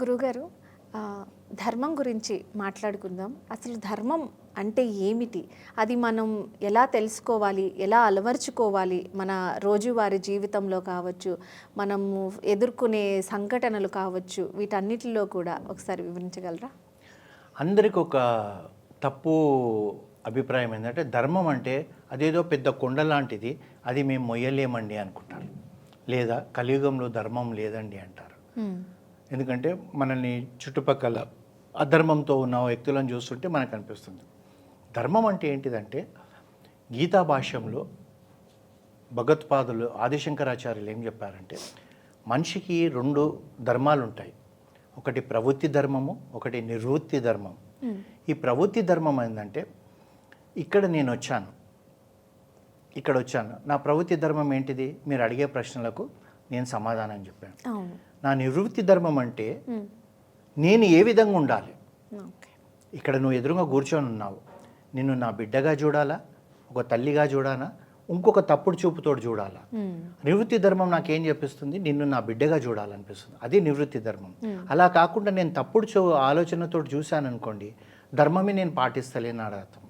గురుగారు ధర్మం గురించి మాట్లాడుకుందాం. అసలు ధర్మం అంటే ఏమిటి? అది మనం ఎలా తెలుసుకోవాలి? ఎలా అలవర్చుకోవాలి? మన రోజువారీ జీవితంలో కావచ్చు మనము ఎదుర్కొనే సంఘటనలు కావచ్చు వీటన్నిటిలో కూడా ఒకసారి వివరించగలరా? అందరికి ఒక తప్పు అభిప్రాయం ఏంటంటే ధర్మం అంటే అదేదో పెద్ద కొండ లాంటిది అది మేము మొయ్యలేమండి అనుకుంటారు. లేదా కలియుగంలో ధర్మం లేదండి అంటారు. ఎందుకంటే మనల్ని చుట్టుపక్కల అధర్మంతో ఉన్న వ్యక్తులను చూస్తుంటే మనకు అనిపిస్తుంది. ధర్మం అంటే ఏంటిదంటే గీతా భాష్యంలో భగవత్పాదులు ఆదిశంకరాచార్యులు ఏం చెప్పారంటే మనిషికి రెండు ధర్మాలు ఉంటాయి ఒకటి ప్రవృత్తి ధర్మము ఒకటి నిర్వృత్తి ధర్మం. ఈ ప్రవృత్తి ధర్మం ఏంటంటే ఇక్కడ నేను వచ్చాను ఇక్కడ వచ్చాను నా ప్రవృత్తి ధర్మం ఏంటిది? మీరు అడిగే ప్రశ్నలకు నేను సమాధానం చెప్పాను. నా నివృత్తి ధర్మం అంటే. నేను ఏ విధంగా ఉండాలి? ఇక్కడ నువ్వు ఎదురుగా కూర్చొని ఉన్నావు. నిన్ను నా బిడ్డగా చూడాలా? ఒక తల్లిగా చూడాలా ఇంకొక తప్పుడు చూపుతోటి చూడాలా. నివృత్తి ధర్మం నాకేం చెప్పిస్తుంది? నిన్ను నా బిడ్డగా చూడాలనిపిస్తుంది. అది నివృత్తి ధర్మం. అలా కాకుండా నేను తప్పుడు చూ ఆలోచనతో చూశాను అనుకోండి ధర్మమే నేను పాటిస్తలేను అర్థం.